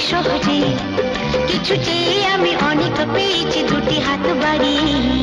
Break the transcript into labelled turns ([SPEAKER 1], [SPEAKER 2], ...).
[SPEAKER 1] সহজে। কিছু চেয়ে আমি অনেক পেয়েছি দুটি হাত বাড়িয়ে।